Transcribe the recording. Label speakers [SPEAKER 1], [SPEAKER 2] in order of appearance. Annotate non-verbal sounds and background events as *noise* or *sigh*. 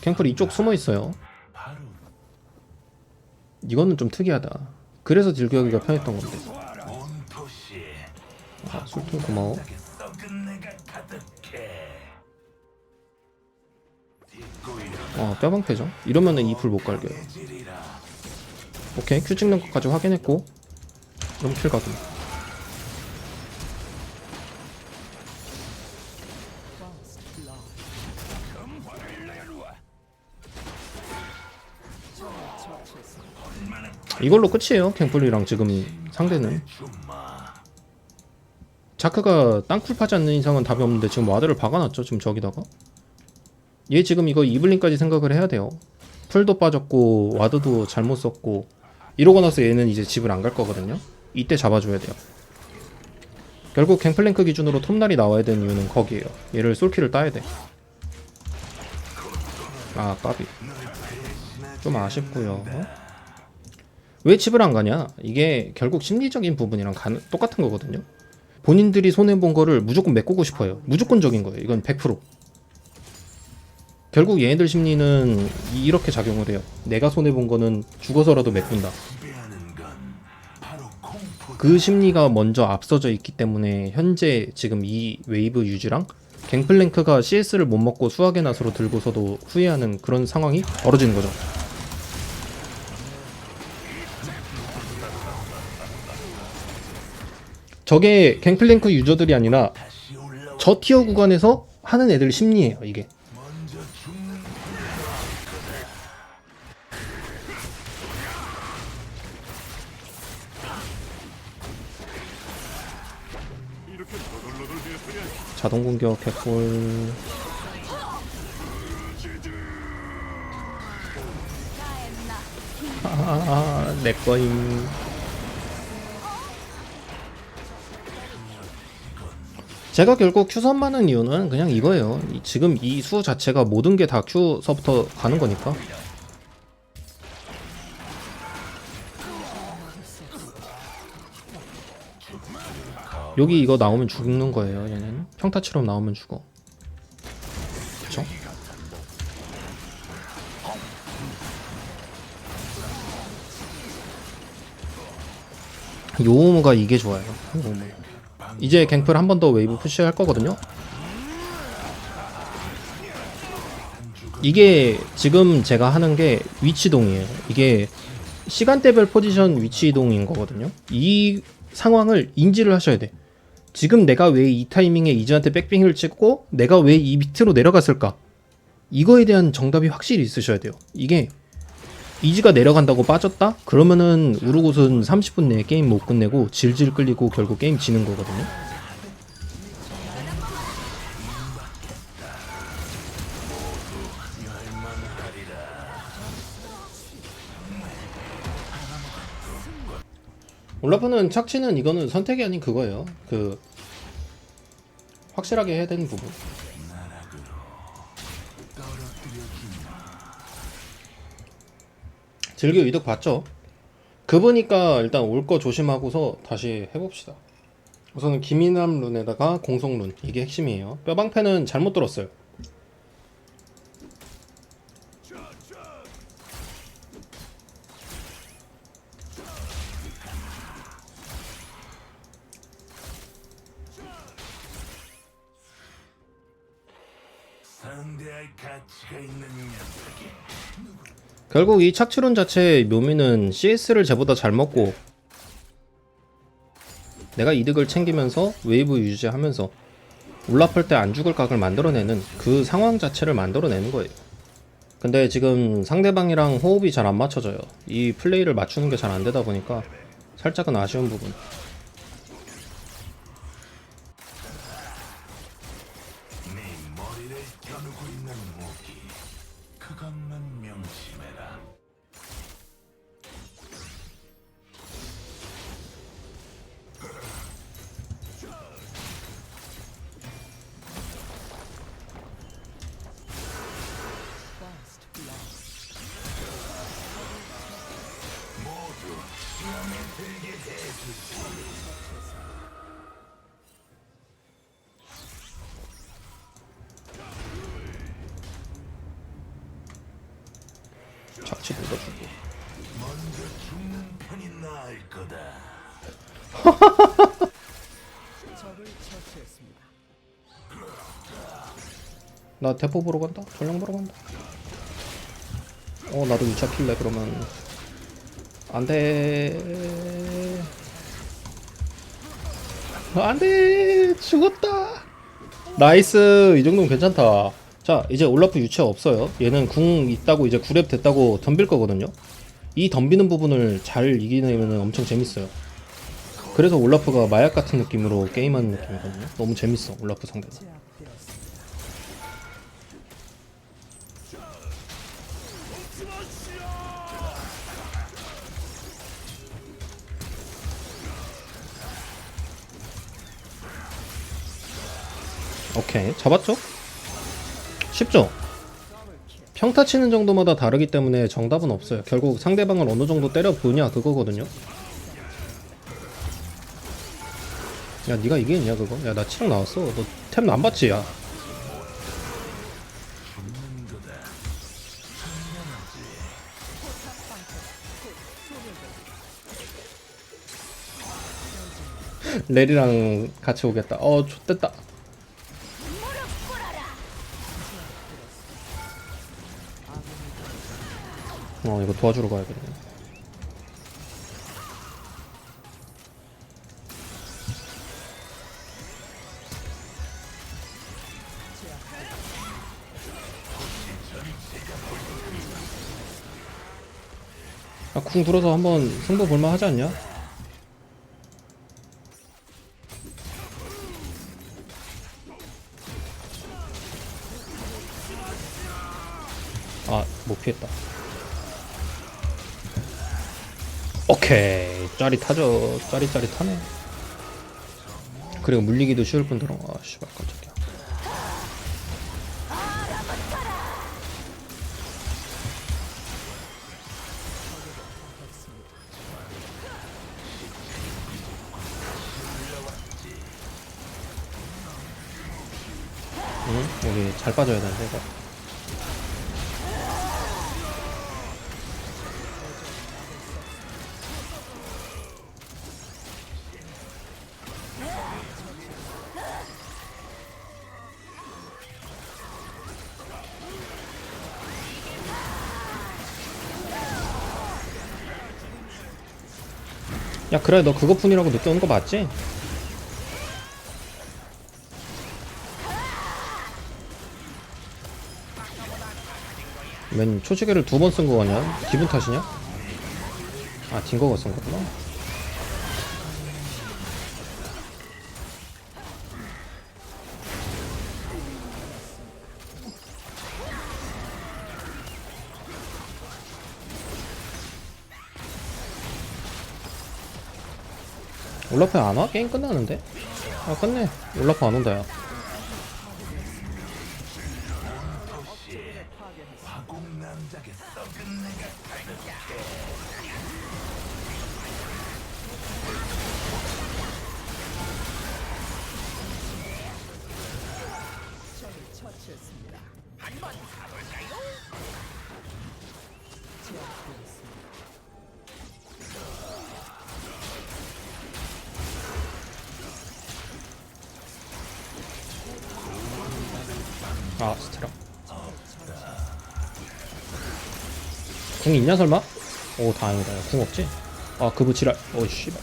[SPEAKER 1] 갱플 이쪽 숨어 있어요. 이거는 좀 특이하다. 그래서 딜교하기가 편했던 건데. 아, 술통 고마워. 어, 뼈방패죠. 이러면은 이풀 못 갈겨요. 오케이, 큐 찍는 것까지 확인했고. 그럼 킬 가기. 이걸로 끝이에요. 갱플리랑 지금 상대는. 자크가 땅굴 파지 않는 이상은 답이 없는데 지금 와드를 박아놨죠. 지금 저기다가. 얘 지금 이거 이블린까지 생각을 해야 돼요. 풀도 빠졌고 와드도 잘못 썼고 이러고 나서 얘는 이제 집을 안 갈 거거든요. 이때 잡아줘야 돼요. 결국 갱플랭크 기준으로 톱날이 나와야 되는 이유는 거기에요. 얘를 솔킬을 따야 돼. 아 까비. 좀 아쉽고요. 왜 집을 안 가냐? 이게 결국 심리적인 부분이랑 가- 똑같은 거거든요. 본인들이 손해본 거를 무조건 메꾸고 싶어요. 무조건적인 거예요. 이건 100%. 결국 얘네들 심리는 이- 이렇게 작용을 해요. 내가 손해 본 거는 죽어서라도 메꾼다. 그 심리가 먼저 앞서져 있기 때문에 현재 지금 이 웨이브 유지랑 갱플랭크가 CS를 못 먹고 수학의 낫으로 들고서도 후회하는 그런 상황이 벌어지는 거죠. 저게 갱플랭크 유저들이 아니라 저 티어 구간에서 하는 애들 심리예요, 이게. 자동 공격 개꿀 아, 내 거임. 제가 결국 큐선 많은 이유는 그냥 이거예요. 이- 지금 이 수 자체가 모든 게 다 큐서부터 가는 거니까. 여기 이거 나오면 죽는 거예요. 얘는 평타처럼 나오면 죽어. 그쵸? 요우무가 이게 좋아요. 요우무. 이제 갱플 한 번 더 웨이브 푸시할 거거든요. 이게 지금 제가 하는 게 위치 이동이에요. 이게 시간대별 포지션 위치 이동인 거거든요. 이 상황을 인지를 하셔야 돼. 지금 내가 왜 이 타이밍에 이즈한테 백빙을 찍고 내가 왜 이 밑으로 내려갔을까? 이거에 대한 정답이 확실히 있으셔야 돼요. 이게 이지가 내려간다고 빠졌다? 그러면은 우르곳은 30분 내에 게임 못 끝내고 질질 끌리고 결국 게임 지는 거거든요. 올라프는 착취는 이거는 선택이 아닌 그거예요. 그 확실하게 해야 되는 부분. 즐겨 이득 봤죠? 그보니까 일단 올 거 조심하고서 다시 해봅시다. 우선은 김이남 룬에다가 공성 룬 이게 핵심이에요. 뼈방패는 잘못 들었어요. 결국 이 착취론 자체의 묘미는 CS를 쟤보다 잘 먹고 내가 이득을 챙기면서 웨이브 유지하면서 올라플 때 안 죽을 각을 만들어내는 그 상황 자체를 만들어내는 거예요. 근데 지금 상대방이랑 호흡이 잘 안 맞춰져요. 이 플레이를 맞추는 게 잘 안 되다 보니까 살짝은 아쉬운 부분. 착취 눌러주고. *laughs*
[SPEAKER 2] 나
[SPEAKER 1] 대포 보러 간다? 전령 보러 간다? 어 나도 유차 킬래 그러면. 안돼. 안돼. 죽었다. 나이스. 이 정도면 괜찮다 자 이제 올라프 유체 없어요. 얘는 궁 있다고 이제 9렙 됐다고 덤빌 거거든요. 이 덤비는 부분을 잘 이기면 엄청 재밌어요. 그래서 올라프가 마약 같은 느낌으로 게임하는 느낌이거든요. 너무 재밌어 올라프 상대가. 오케이 잡았죠? 쉽죠? 평타 치는 정도마다 다르기 때문에 정답은 없어요. 결국 상대방을 어느 정도 때려 보냐 그거거든요. 야 니가 이기겠냐 그거? 야 나 치랑 나왔어. 너 템 안 받지 야. 레리랑 같이 오겠다. 어 좋됐다 어 이거 도와주러 가야겠네 아, 궁 들어서 한번 승부 볼만 하지 않냐? 오케이. 짜릿하죠. 짜릿짜릿하네. 그리고 물리기도 쉬울 뿐더러. 아, 씨발, 깜짝이야. 응? 우리 잘 빠져야 되는데, 이거. 야 그래 너 그거뿐이라고 늦게 온거 맞지? 웬 초시계를 두 번 쓴거 같냐? 기분 탓이냐? 아 딩거가 쓴 거구나 올라프 안 와? 게임 끝나는데? 아 끝내 올라프 안 온다 야 아 스테라 궁 있냐 설마? 오 다행이다 야, 궁 없지? 아 그부 지랄 오 씨발